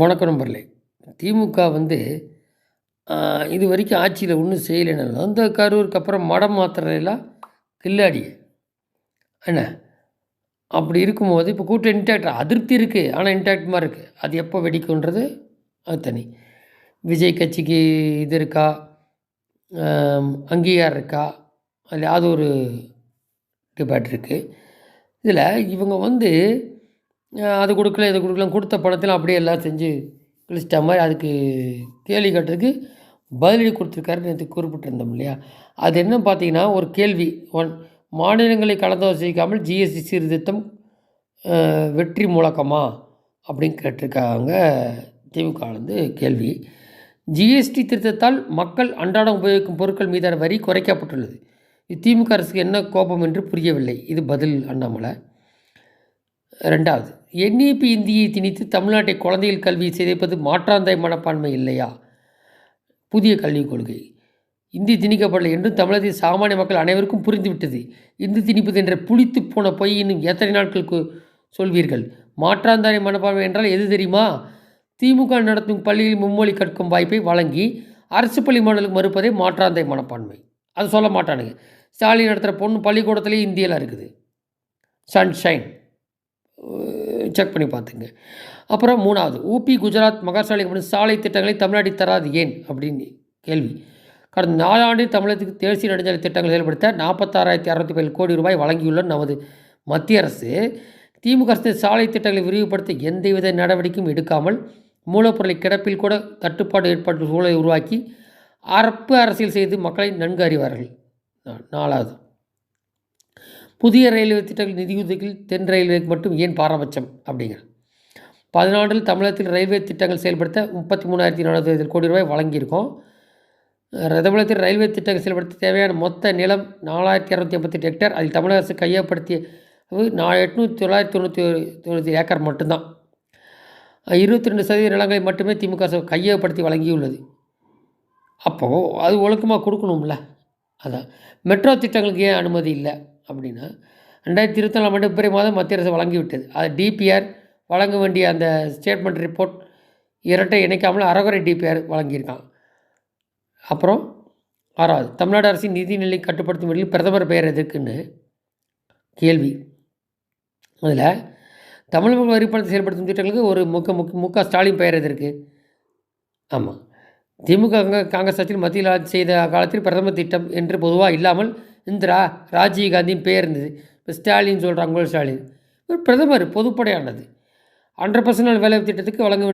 வணக்கம் நம்பர்லே திமுக வந்து இது வரைக்கும் ஆட்சியில் ஒன்றும் செய்யலைன்னு அந்த கரூருக்கு அப்புறம் மடம் மாத்திரையெல்லாம் கில்லாடி? என்ன? அப்படி இருக்கும்போது இப்போ கூட்டம் இன்டாக்ட் அதிருப்தி இருக்குது ஆனால் இன்டாக்ட் இருக்குது அது எப்போ வெடிக்குன்றது அது தனி. விஜய் கட்சிக்கு இது இருக்கா? அங்கீகாரம் இருக்கா? அதில் அது ஒரு டிபேட் இருக்குது இதில் இவங்க வந்து அது கொடுக்கல இது கொடுக்கல கொடுத்த பணத்தில் அப்படியே எல்லாம் செஞ்சு கிழிச்சிட்ட மாதிரி அதுக்கு கேள்வி கேட்டதுக்கு பதிலடி கொடுத்துருக்காரு நேற்று குறிப்பிட்டிருந்தோம் இல்லையா? அது என்ன பார்த்தீங்கன்னா ஒரு கேள்வி. ஒன் மாநிலங்களை கலந்தாலோசிக்காமல் ஜிஎஸ்டி சீர்திருத்தம் வெற்றி முழக்கமா? அப்படின்னு கேட்டிருக்காங்க திமுக வந்து கேள்வி ஜிஎஸ்டி திருத்தத்தால் மக்கள் அன்றாடம் உபயோகிக்கும் பொருட்கள் மீதான வரி குறைக்கப்பட்டுள்ளது. இது திமுக அரசுக்கு என்ன கோபம் என்று புரியவில்லை. இது பதில் அண்ணாமலை. ரெண்டாவது என்இபி இந்தியை திணித்து தமிழ்நாட்டை குழந்தைகள் கல்வி சிதைப்பது மாற்றாந்தாய் மனப்பான்மை இல்லையா? புதிய கல்விக் கொள்கை. இந்தி திணிக்கப்படலை என்றும் தமிழகத்தில் சாமானிய மக்கள் அனைவருக்கும் புரிந்துவிட்டது. இந்தி திணிப்பது என்ற புளித்து போன பொய் இன்னும் எத்தனை நாட்களுக்கு சொல்வீர்கள்? மாற்றாந்தாய் மனப்பான்மை என்றால் எது தெரியுமா? திமுக நடத்தும் பள்ளியில் மும்மொழி கற்கும் வாய்ப்பை வழங்கி அரசு பள்ளி மாணவர்களுக்கு மறுப்பதே மாற்றாந்தாய் மனப்பான்மை. அது சொல்ல மாட்டானுங்க. ஸ்டாலின் நடத்துகிற பொண்ணு பள்ளிக்கூடத்துலேயே இந்தியெல்லாம் இருக்குது. சன்ஷைன். செக் பண்ணி பார்த்துங்க. அப்புறம் மூணாவது ஊபி குஜராத் மகாராஷ்டிராவில் அப்படின்னு சாலை திட்டங்களை தமிழ்நாட்டில் தராது ஏன்? அப்படின்னு கேள்வி. கடந்த நாலாண்டு தமிழகத்துக்கு தேசிய நெடுஞ்சாலை திட்டங்களை செயல்படுத்த நாற்பத்தாறாயிரத்தி அறுபத்தி ஏழு கோடி ரூபாய் வழங்கியுள்ள நமது மத்திய அரசு. திமுக அரசு சாலை திட்டங்களை விரிவுபடுத்த எந்தவித நடவடிக்கையும் எடுக்காமல் மூலப்பொருளை கிடப்பில் கூட தட்டுப்பாடு ஏற்பட்ட சூழலை உருவாக்கி அரப்பு அரசியல் செய்து மக்களை நன்கு அறிவார்கள். நாலாவது புதிய ரயில்வே திட்டங்கள் நிதியுதவியில் தென் ரயில்வேக்கு மட்டும் ஏன் பாரபட்சம்? அப்படிங்கிற. பதினாண்டில் தமிழகத்தில் ரயில்வே திட்டங்கள் செயல்படுத்த முப்பத்தி மூணாயிரத்தி நானூற்றி கோடி ரூபாய் வழங்கியிருக்கோம். தமிழகத்தில் ரயில்வே திட்டங்கள் செயல்படுத்த தேவையான மொத்த நிலம் நாலாயிரத்தி இரநூத்தி ஐம்பத்தெட்டு ஹெக்டேர் அதில் தமிழக அரசு கையப்படுத்திய நான் எட்நூற்றி தொள்ளாயிரத்தி தொண்ணூற்றி தொண்ணூற்றி ஏக்கர் மட்டும்தான். இருபத்தி ரெண்டு சதவீத நிலங்களை மட்டுமே திமுக அரசு கையப்படுத்தி வழங்கியுள்ளது. அப்போது அது ஒழுக்கமாக கொடுக்கணும்ல. அதான். மெட்ரோ திட்டங்களுக்கு ஏன் அனுமதி இல்லை? அப்படின்னா ரெண்டாயிரத்தி இருபத்தாலாம் ஆண்டு பிப்ரவரி மாதம் மத்திய அரசு வழங்கிவிட்டது. அது டிபிஆர் வழங்க வேண்டிய அந்த ஸ்டேட்மெண்ட் ரிப்போர்ட் இரட்டை இணைக்காமல் அறகுறை டிபிஆர் வழங்கியிருக்கான். அப்புறம் ஆறாவது தமிழ்நாடு அரசின் நிதிநிலை கட்டுப்படுத்தும் வழியில் பிரதமர் பெயர் எதுக்குன்னு கேள்வி. அதில் தமிழக வரிப்பணத்தை செயல்படுத்தும் திட்டங்களுக்கு ஒரு முக முக் மு க ஸ்டாலின் பெயர் எதற்கு? ஆமாம் திமுக காங்கிரஸ் ஆட்சியில் மத்தியில் ஆட்சி செய்த காலத்தில் பிரதமர் திட்டம் என்று பொதுவாக இல்லாமல் இந்திரா ராஜீவ் காந்தியும் பேர் இருந்தது. இப்போ ஸ்டாலின் சொல்கிறாங்க ஸ்டாலின். பிரதமர் பொதுப்படையானது. ஹண்ட்ரட் பர்சன்ட் வேலை திட்டத்துக்கு வழங்க